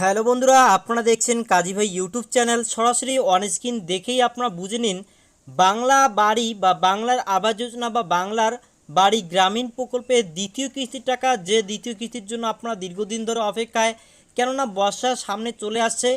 Hello বন্ধুরা, আপনারা দেখছেন কাজী ভাই ইউটিউব চ্যানেল। সরাসরি অন স্ক্রিন দেখেই আপনারা বুঝে নিন, বাংলা বাড়ি বা বাংলার আবাস যোজনা বা বাংলার বাড়ি গ্রামীণ প্রকল্পের দ্বিতীয় কিস্তির টাকা যে দ্বিতীয় কিস্তির জন্য আপনারা দীর্ঘদিন ধরে অপেক্ষায়, কেননা বর্ষার সামনে চলে আসছে,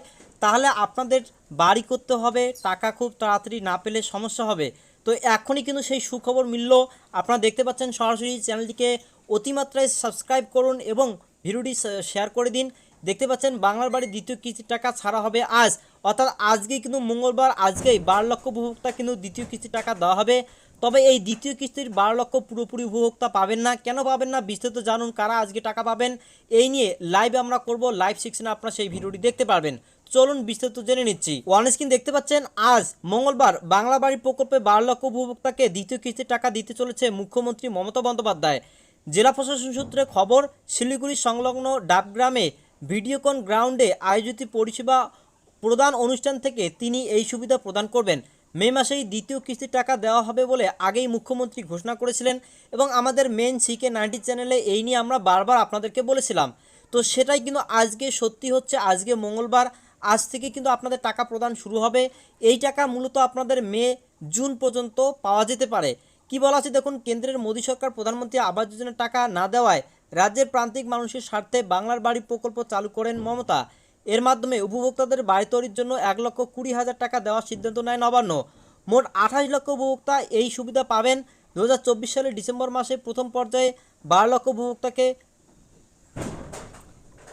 তাহলে আপনাদের বাড়ি করতে হবে, টাকা খুব তাড়াতাড়ি না পেলে সমস্যা হবে। তো এখনই কিন্তু সেই সুখবর মিলল, আপনারা দেখতে পাচ্ছেন সরাসরি চ্যানেলটিকে অতিমাত্রায় সাবস্ক্রাইব করুন এবং ভিডিওটি শেয়ার করে দিন। দেখতে পাচ্ছেন বাংলার বাড়ির দ্বিতীয় কিস্তির টাকা ছাড়া হবে আজ। অর্থাৎ আজকেই কিন্তু মঙ্গলবার, আজকেই বারো লক্ষ উপভোক্তা কিন্তু দ্বিতীয় কিস্তির টাকা দেওয়া হবে। তবে এই দ্বিতীয় কিস্তির বারো লক্ষ পুরোপুরি উপভোক্তা পাবেন না। কেন পাবেন না? বিস্তারিত জানুন, কারা আজকে টাকা পাবেন? এই নিয়ে লাইভ আমরা করব লাইভ সেকশনে আপনারা সেই ভিডিওটি দেখতে পারবেন। চলুন বিস্তারিত জেনে নিচ্ছি। ওয়ান স্ক্রিন দেখতে পাচ্ছেন, আজ মঙ্গলবার বাংলা বাড়ি প্রকল্পে বারো লক্ষ উপভোক্তাকে দ্বিতীয় কিস্তির টাকা দিতে চলেছে মুখ্যমন্ত্রী মমতা বন্দ্যোপাধ্যায়। জেলা প্রশাসন সূত্রে খবর, শিলিগুড়ি সংলগ্ন ডাবগ্রামে ভিডিওকন গ্রাউন্ডে আয়োজিত পরিষেবা প্রদান অনুষ্ঠান থেকে তিনি এই সুবিধা প্রদান করবেন। মে মাসেই দ্বিতীয় কিস্তির টাকা দেওয়া হবে বলে আগেই মুখ্যমন্ত্রী ঘোষণা করেছিলেন এবং আমাদের মেন সিকে নাইনটি চ্যানেলে এই নিয়ে আমরা বারবার আপনাদেরকে বলেছিলাম। তো সেটাই কিন্তু আজকে সত্যি হচ্ছে, আজকে মঙ্গলবার, আজ থেকে কিন্তু আপনাদের টাকা প্রদান শুরু হবে। এই টাকা মূলত আপনাদের মে, জুন পর্যন্ত পাওয়া যেতে পারে। কি বলা আছে দেখুন, কেন্দ্রের মোদী সরকার প্রধানমন্ত্রী আবাস যোজনার টাকা না দেওয়ায় রাজ্যের প্রান্তিক মানুষের স্বার্থে বাংলার বাড়ি প্রকল্প চালু করেন মমতা। এর মাধ্যমে উপভোক্তাদের বাড়ি তৈরির জন্য এক লক্ষ কুড়ি হাজার টাকা দেওয়ার সিদ্ধান্ত নেয় নবান্ন। মোট আঠাশ লক্ষ উপভোক্তা এই সুবিধা পাবেন। দু হাজার চব্বিশ সালের ডিসেম্বর মাসে প্রথম পর্যায়ে বারো লক্ষ উপভোক্তাকে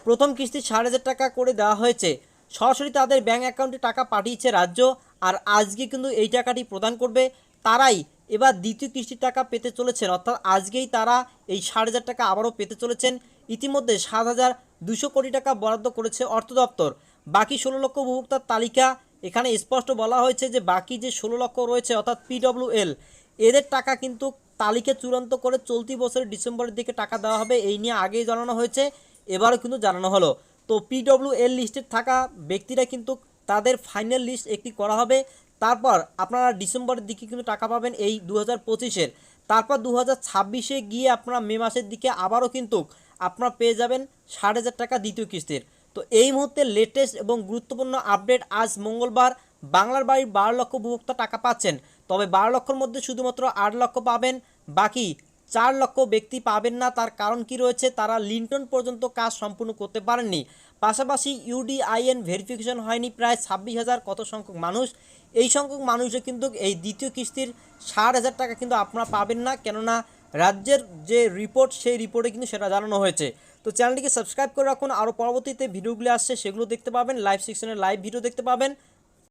প্রথম কিস্তি ষাট হাজার টাকা করে দেওয়া হয়েছে। সরাসরি তাদের ব্যাঙ্ক অ্যাকাউন্টে টাকা পাঠিয়েছে রাজ্য, আর আজকে কিন্তু এই টাকাটি প্রদান করবে তারাই। এবার দ্বিতীয় কিস্তির টাকা পেতে চলেছেন, অর্থাৎ আজকেই তারা এই ষাট হাজার টাকা আবারও পেতে চলেছেন। ইতিমধ্যে সাত হাজার দুশো কোটি টাকা বরাদ্দ করেছে অর্থ দপ্তর। বাকি ষোলো লক্ষ উপভোক্তার তালিকা, এখানে স্পষ্ট বলা হয়েছে যে বাকি যে ষোলো লক্ষ রয়েছে, অর্থাৎ পিডব্লিউএল, এদের টাকা কিন্তু তালিকা চূড়ান্ত করে চলতি বছরের ডিসেম্বরের দিকে টাকা দেওয়া হবে, এই নিয়ে আগেই জানানো হয়েছে, এবারও কিন্তু জানানো হলো। তো পিডব্লিউএল লিস্টে থাকা ব্যক্তিরা কিন্তু তাদের ফাইনাল লিস্ট একটি করা হবে তারপর আপনারা ডিসেম্বরের দিকে কিন্তু টাকা পাবেন এই দু হাজার পঁচিশের। তারপর দু হাজার ছাব্বিশে গিয়ে আপনারা মে মাসের দিকে আবারও কিন্তু আপনারা পেয়ে যাবেন ষাট হাজার টাকা দ্বিতীয় কিস্তির। তো এই মুহূর্তে লেটেস্ট এবং গুরুত্বপূর্ণ আপডেট আজ মঙ্গলবার বাংলার বাড়ির বারো লক্ষ উপভোক্তা টাকা পাচ্ছেন। তবে বারো লক্ষর মধ্যে শুধুমাত্র আট লক্ষ পাবেন বাকি চার লক্ষ ব্যক্তি পাবেন না, তার কারণ কি রয়েছে? তারা লিন্টন পর্যন্ত কাজ সম্পূর্ণ করতে পারেননি। পাশাপাশি ইউডিআইএন ভেরিফিকেশন হয়নি, প্রায় ছাব্বিশ হাজার কত সংখ্যক মানুষ? এই সংখ্যক মানুষও কিন্তু এই দ্বিতীয় কিস্তির ষাট হাজার টাকা কিন্তু আপনারা পাবেন না, কেননা রাজ্যের যে রিপোর্ট, সেই রিপোর্টে কিন্তু সেটা জানানো হয়েছে। তো চ্যানেলটিকে সাবস্ক্রাইব করে রাখুন, আরও পরবর্তীতে ভিডিওগুলি আসছে, সেগুলো দেখতে পাবেন। লাইভ সেকশনের লাইভ ভিডিও দেখতে পাবেন।